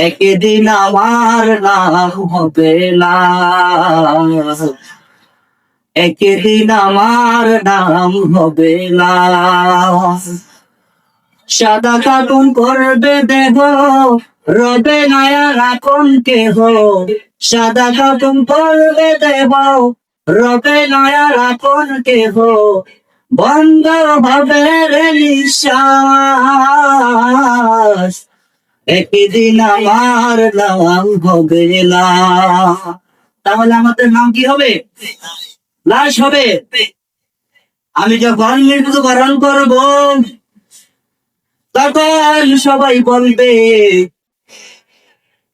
একদিন আমার নাম হবে একদিন আমার নাম হবে সাদা কাটুন করবে দেহ, রবে নয়া রাখুন কেহ। সাদা কাটুন করবে দেহ, রবে নয়া রাখুন কেহ। বন্ধ ভাবে নিঃশ্বাস। একদিন আমার নাম হবে। তাহলে আমাদের নাম কি হবে? লাশ হবে। আমি যখন মৃত্যুবরণ করব, তখন সবাই বলবে,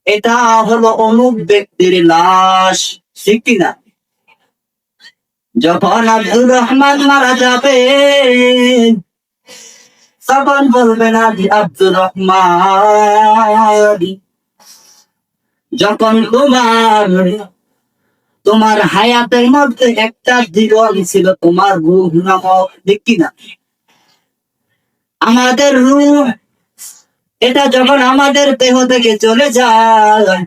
এটা হলো অমুক ব্যক্তির লাশ। ঠিক কিনা যখন আব্দুর রহমান মারা যাবে তখন বলবে না যে আব্দুর রহমান। যখন তোমার তোমার হায়াতের মধ্যে একটা জীবন ছিল, তোমার রূহ নামক, ঠিক কিনা আমাদের রূহ এটা যখন আমাদের দেহ থেকে চলে যায়,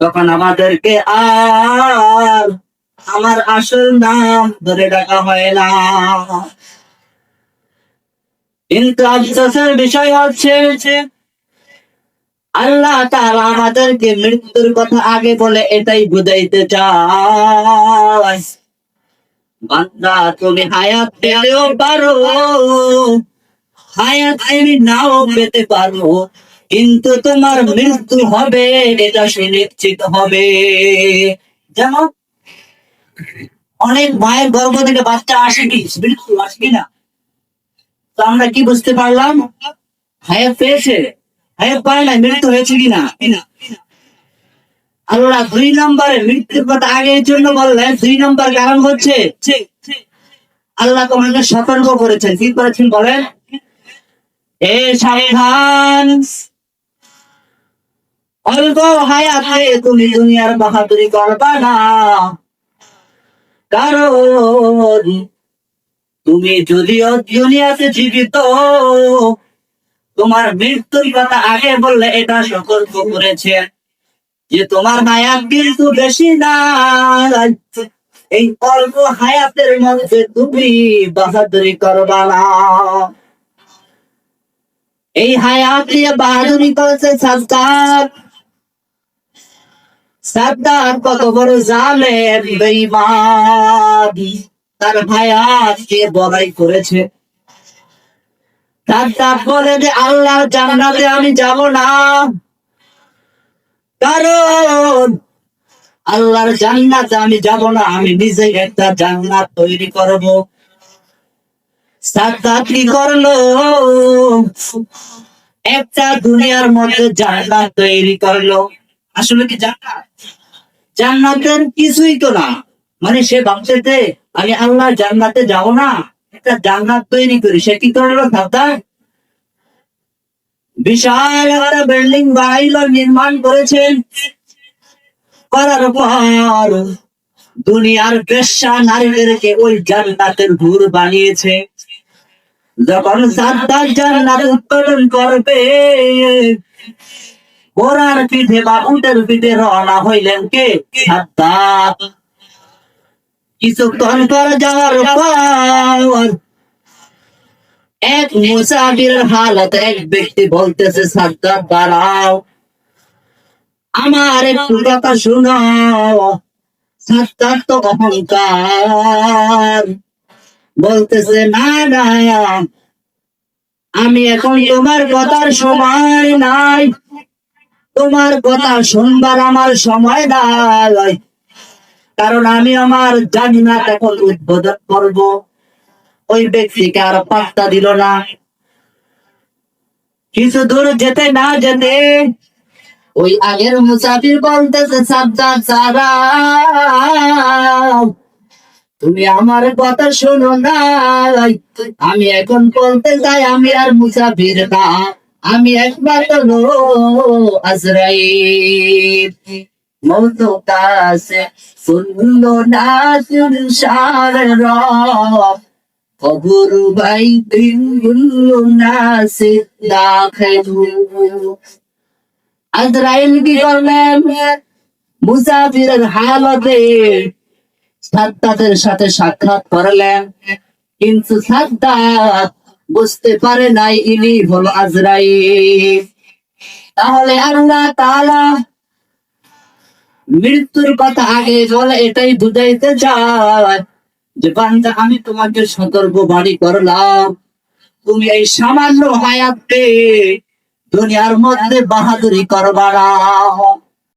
তখন আমাদেরকে আর আমার আসল নাম ধরে ডাকা হয় না। আফসোসের বিষয় হচ্ছে আল্লাহ আমাদেরকে মৃত্যুর কথা আগে বলে এটাই বুঝাইতে বান্দা, তুমি হায়াত পারো। হায়াত নাও পেতে পারো, কিন্তু তোমার মৃত্যু হবে, এটা সুনিশ্চিত হবে। যেমন, অনেক মায়ের গর্ভ থেকে বাচ্চা আসে কি? মৃত্যু আসে কি না? তো আমরা কি বুঝতে পারলাম? হায়াত পেয়েছে হায়াত পায় না মৃত্যু হয়েছে কিনা? আল্লাহ দুই নম্বরে মৃত্যুর কথা আগে এই জন্য বললেন, দুই নম্বর কারণ হচ্ছে, আল্লাহ তোমাকে সতর্ক করেছেন। কি করেছেন বলেন? এ সাবধান অল্প হায়াতে তুমি দুনিয়ার বাহাদুরি করবা না। কারণ তুমি যদিও দুনিয়াতে জীবিত, তোমার মৃত্যুর কথা আগে বললে এটা সতর্ক করেছে। যে তোমার হায়াত কিন্তু বেশি না এই অল্প হায়াতের মধ্যে তুমি বাহাদুরি করবা না। এই হায়াত দিয়ে বাহাদুরি করেছে সাদ্দার সাদ্দার কত বড় জালে বেঈমান। তার ভায়াতকে বড়াই করেছে। সাদ্দার বলে যে আল্লাহ জান্নাতে আমি যাব না। কারণ আল্লাহর জান্নাতে আমি যাব না, আমি নিজে একটা জান্নাত তৈরি করব। কি করল, একটা দুনিয়ার মধ্যে জান্নাত তৈরি করল। আসলে কি জান্নাত? জান্নাতের কিছুই তো না। মানে সে ভাবছে আমি আল্লাহ জান্নাতে যাব না, একটা জান্নাত তৈরি করি। সে কি করল সাদ্দার বিশাল একটা বিল্ডিং বাড়াইলো নির্মাণ করেছেন করার পর দুনিয়ার বেশ্যা নারীদেরকে ওই জান্নাতের ঘুর বানিয়েছে। যখন সাদ্দার জান্নাত উৎপাদন করবে ঘোড়ার পিঠে বা উটের পিঠে রওনা হইলেন কে? সাদ্দার। কিছুক্ষণ পর যাওয়ার পর এক মুসাফিরের হালত এক ব্যক্তি বলতেছে সাদ্দার দাঁড়াও। আমার একটু কথা শোনাও। সাদ্দার তো অহংকার। বলতেছে না না। আমি এখন তোমার কথার সময় নাই। তোমার কথা শুনবার আমার সময় নাই। কারণ আমি আমার জান্নাত এখন উদ্বোধন করব। ওই ব্যক্তিকে আর পাত্তা দিল না। কিছু দূর যেতে না যেতে ওই আগের মুসাফির বলতেছে, সাবধান তুমি আমার কথা শোনো না। আমি এখন বলতে চাই, আমি আর মুসাফির না। আমি একবার হলো আজরাইল। মৌত কাছে শুনলো না শুনসার রব। কবর বাই দিন আজরাইল মুসাফিরের হালতে সাদ্দাতের সাথে সাক্ষাৎ করলেন। কিন্তু সাদ্দাত বুঝতে পারে নাই ইনি হলো আজরাইল। তাহলে আল্লাহ তাআলা মৃত্যুর কথা আগে বলে, এটাই বুঝাইতে চায় যে বান্দা, আমি তোমাকে সতর্ক বাড়ি করলাম। তুমি এই সামান্য হায়াতে দুনিয়ার মধ্যে বাহাদুরি করবা না।